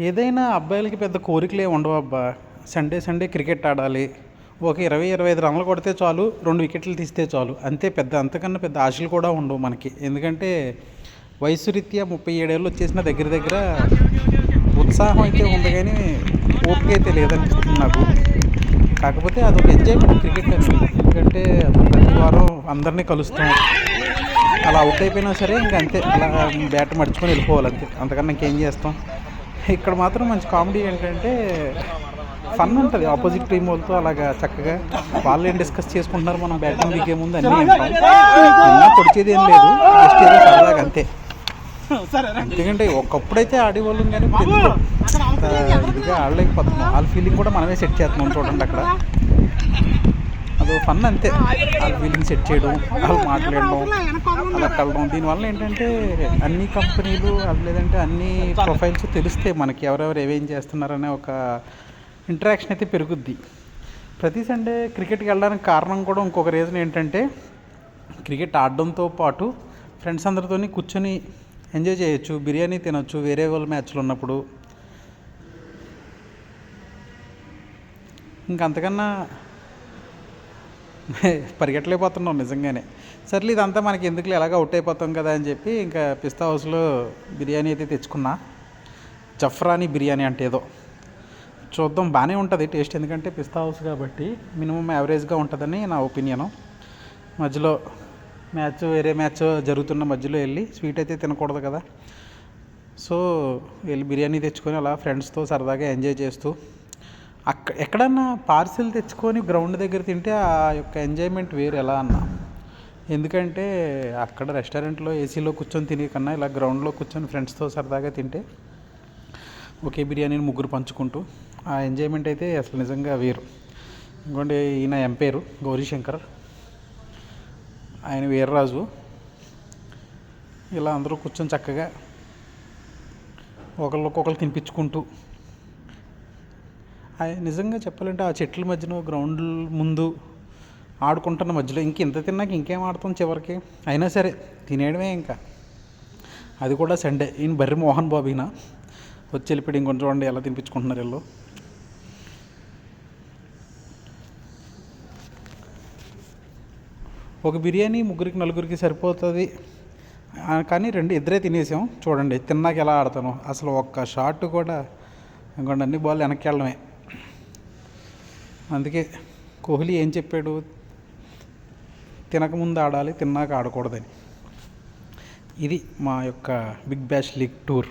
ఏదైనా అబ్బాయిలకి పెద్ద కోరికలే ఉండవు అబ్బా. సండే సండే క్రికెట్ ఆడాలి. ఒక ఇరవై ఇరవై ఐదు రన్లు కొడితే చాలు రెండు వికెట్లు తీస్తే చాలు. అంతే పెద్ద అంతకన్నా పెద్ద ఆశలు కూడా ఉండవు మనకి. ఎందుకంటే వయసు రీత్యా ముప్పై ఏడేళ్ళు వచ్చేసిన దగ్గర దగ్గర ఉత్సాహం అయితే ఉంది కానీ ఓపిక అయితే లేదనిపిస్తుంది నాకు. కాకపోతే అదొక ఎంజాయ్మెంట్ క్రికెట్ అనేది ఎందుకంటే ప్రతి వారం అందరినీ కలుస్తాం. అలా అవుట్ అయిపోయినా సరే ఇంక అంతే. అలా బ్యాట్ మడుచుకొని వెళ్ళిపోవాలి అంతే. అంతకన్నా ఇంకేం చేస్తాం? ఇక్కడ మాత్రం మంచి కామెడీ ఏంటంటే ఫన్ ఉంటుంది. ఆపోజిట్ టీం వాళ్ళతో అలాగా చక్కగా వాళ్ళు ఏం డిస్కస్ చేసుకుంటున్నారు మనం బ్యాటింగ్ దిగే ముందు అన్నీ వింటాం. పొడిచేది ఏం లేదు. జస్ట్ ఏదో సరదాగా అంతే. ఎందుకంటే ఒకప్పుడైతే ఆడేవాళ్ళం కానీ ఇప్పుడు ఇదిగా ఆడలేకపోతున్నాం. వాళ్ళ ఫీలింగ్ కూడా మనమే సెట్ చేస్తున్నాం చూడండి అక్కడ. ఫన్ అంతే వాళ్ళ ఫీలింగ్ సెట్ చేయడం వాళ్ళు మాట్లాడడం అలా కలడం. దీనివల్ల ఏంటంటే అన్ని కంపెనీలు అది లేదంటే అన్ని ప్రొఫైల్స్ తెలిస్తే మనకి ఎవరెవరు ఏమేం చేస్తున్నారనే ఒక ఇంటరాక్షన్ అయితే పెరుగుద్ది. ప్రతి సండే క్రికెట్కి వెళ్ళడానికి కారణం కూడా ఇంకొక రీజన్ ఏంటంటే క్రికెట్ ఆడడంతో పాటు ఫ్రెండ్స్ అందరితోని కూర్చొని ఎంజాయ్ చేయొచ్చు బిర్యానీ తినొచ్చు వేరే వాళ్ళ మ్యాచ్లు ఉన్నప్పుడు. ఇంక అంతకన్నా పరిగెట్టలేకపోతున్నాం నిజంగానే. సర్లే ఇదంతా మనకి ఎందుకు ఎలాగ అవుట్ అయిపోతాం కదా అని చెప్పి ఇంకా పిస్తా హౌస్లో బిర్యానీ అయితే తెచ్చుకున్నా. జఫ్రానీ బిర్యానీ అంటే ఏదో. చూద్దాం బాగానే ఉంటుంది టేస్ట్. ఎందుకంటే పిస్తా హౌస్ కాబట్టి మినిమం యావరేజ్గా ఉంటుందని నా ఒపీనియను. మధ్యలో మ్యాచ్ వేరే మ్యాచ్ జరుగుతున్న మధ్యలో వెళ్ళి స్వీట్ అయితే తినకూడదు కదా. సో వెళ్ళి బిర్యానీ తెచ్చుకొని అలా ఫ్రెండ్స్తో సరదాగా ఎంజాయ్ చేస్తూ అక్క ఎక్కడన్నా పార్సిల్ తెచ్చుకొని గ్రౌండ్ దగ్గర తింటే ఆ యొక్క ఎంజాయ్మెంట్ వేరు ఎలా అన్న? ఎందుకంటే అక్కడ రెస్టారెంట్లో ఏసీలో కూర్చొని తినే కన్నా ఇలా గ్రౌండ్లో కూర్చొని ఫ్రెండ్స్తో సరదాగా తింటే ఒకే బిర్యానీని ముగ్గురు పంచుకుంటూ ఆ ఎంజాయ్మెంట్ అయితే అసలు నిజంగా వేరు. ఇంకోటి ఈయన ఎంపేరు గౌరీశంకర్. ఆయన వీర్రాజు ఇలా అందరూ కూర్చొని చక్కగా ఒకళ్ళకొకళ్ళు తినిపించుకుంటూ నిజంగా చెప్పాలంటే ఆ చెట్ల మధ్యన గ్రౌండ్ ముందు ఆడుకుంటున్న మధ్యలో ఇంక ఇంత తిన్నాక ఇంకేం ఆడతాం చివరికి? అయినా సరే తినేయడమే ఇంకా. అది కూడా సండే ఈయన బర్రి మోహన్ బాబు వచ్చి వెళ్ళిపోయి ఇంకొంచెం చూడండి ఎలా తినిపించుకుంటున్నారు వీళ్ళు. ఒక బిర్యానీ ముగ్గురికి నలుగురికి సరిపోతుంది. కానీ రెండు ఇద్దరే తినేసాం. చూడండి తిన్నాక ఎలా ఆడతాను. అసలు ఒక్క షాట్ కూడా ఇంకొండ అన్ని బాల్ వెనక్కి వెళ్ళడమే. అందుకే కోహ్లీ ఏం చెప్పాడు? తినకముందు ఆడాలి తిన్నాక ఆడకూడదని. ఇది మా యొక్క బిగ్ బ్యాష్ లీగ్ టూర్.